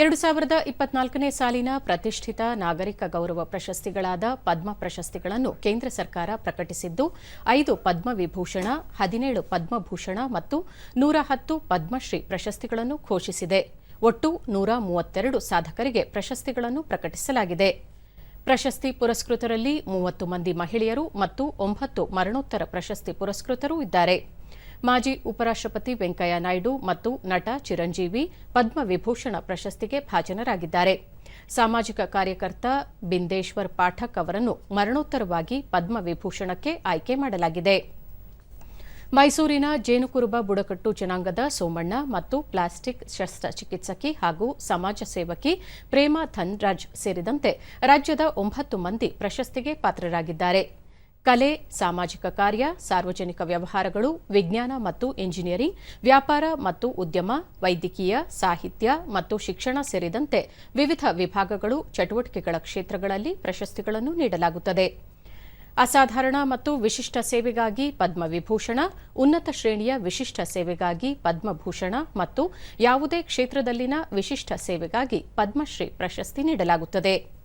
ಎರಡು ಸಾವಿರದ ಇಪ್ಪತ್ನಾಲ್ಕನೇ ಸಾಲಿನ ಪ್ರತಿಷ್ಠಿತ ನಾಗರಿಕ ಗೌರವ ಪ್ರಶಸ್ತಿಗಳಾದ ಪದ್ಮ ಪ್ರಶಸ್ತಿಗಳನ್ನು ಕೇಂದ್ರ ಸರ್ಕಾರ ಪ್ರಕಟಿಸಿದ್ದು, ಐದು ಪದ್ಮವಿಭೂಷಣ ಹದಿನೇಳು ಪದ್ಮಭೂಷಣ ಮತ್ತು ನೂರ ಹತ್ತು ಪದ್ಮಶ್ರೀ ಪ್ರಶಸ್ತಿಗಳನ್ನು ಘೋಷಿಸಿದೆ. ಒಟ್ಟು ನೂರ ಮೂವತ್ತೆರಡು ಸಾಧಕರಿಗೆ ಪ್ರಶಸ್ತಿಗಳನ್ನು ಪ್ರಕಟಿಸಲಾಗಿದೆ. ಪ್ರಶಸ್ತಿ ಪುರಸ್ಕೃತರಲ್ಲಿ ಮೂವತ್ತು ಮಂದಿ ಮಹಿಳೆಯರು ಮತ್ತು ಒಂಬತ್ತು ಮರಣೋತ್ತರ ಪ್ರಶಸ್ತಿ ಪುರಸ್ಕೃತರು ಇದ್ದಾರೆ. ಮಾಜಿ ಉಪರಾಷ್ಟಪತಿ ವೆಂಕಯ್ಯ ನಾಯ್ಡು ಮತ್ತು ನಟ ಚಿರಂಜೀವಿ ಪದ್ಮವಿಭೂಷಣ ಪ್ರಶಸ್ತಿಗೆ ಭಾಜನರಾಗಿದ್ದಾರೆ. ಸಾಮಾಜಿಕ ಕಾರ್ಯಕರ್ತ ಬಿಂದೇಶ್ವರ್ ಪಾಠಕ್ ಅವರನ್ನು ಮರಣೋತ್ತರವಾಗಿ ಪದ್ಮವಿಭೂಷಣಕ್ಕೆ ಆಯ್ಕೆ ಮಾಡಲಾಗಿದೆ. ಮೈಸೂರಿನ ಜೇನುಕುರುಬ ಬುಡಕಟ್ಟು ಜನಾಂಗದ ಸೋಮಣ್ಣ ಮತ್ತು ಪ್ಲಾಸ್ಟಿಕ್ ಶಸ್ತ್ರಚಿಕಿತ್ಸಕಿ ಹಾಗೂ ಸಮಾಜ ಸೇವಕಿ ಪ್ರೇಮಾ ಧನ್ರಾಜ್ ಸೇರಿದಂತೆ ರಾಜ್ಯದ ಒಂಬತ್ತು ಮಂದಿ ಪ್ರಶಸ್ತಿಗೆ ಪಾತ್ರರಾಗಿದ್ದಾರೆ. ಕಲೆ, ಸಾಮಾಜಿಕ ಕಾರ್ಯ, ಸಾರ್ವಜನಿಕ ವ್ಯವಹಾರಗಳು, ವಿಜ್ಞಾನ ಮತ್ತು ಇಂಜಿನಿಯರಿಂಗ್, ವ್ಯಾಪಾರ ಮತ್ತು ಉದ್ಯಮ, ವೈದ್ಯಕೀಯ, ಸಾಹಿತ್ಯ ಮತ್ತು ಶಿಕ್ಷಣ ಸೇರಿದಂತೆ ವಿವಿಧ ವಿಭಾಗಗಳು ಚಟುವಟಿಕೆಗಳ ಕ್ಷೇತ್ರಗಳಲ್ಲಿ ಪ್ರಶಸ್ತಿಗಳನ್ನು ನೀಡಲಾಗುತ್ತದೆ. ಅಸಾಧಾರಣ ಮತ್ತು ವಿಶಿಷ್ಟ ಸೇವೆಗಾಗಿ ಪದ್ಮವಿಭೂಷಣ, ಉನ್ನತ ಶ್ರೇಣಿಯ ವಿಶಿಷ್ಟ ಸೇವೆಗಾಗಿ ಪದ್ಮಭೂಷಣ ಮತ್ತು ಯಾವುದೇ ಕ್ಷೇತ್ರದಲ್ಲಿನ ವಿಶಿಷ್ಟ ಸೇವೆಗಾಗಿ ಪದ್ಮಶ್ರೀ ಪ್ರಶಸ್ತಿ ನೀಡಲಾಗುತ್ತದೆ.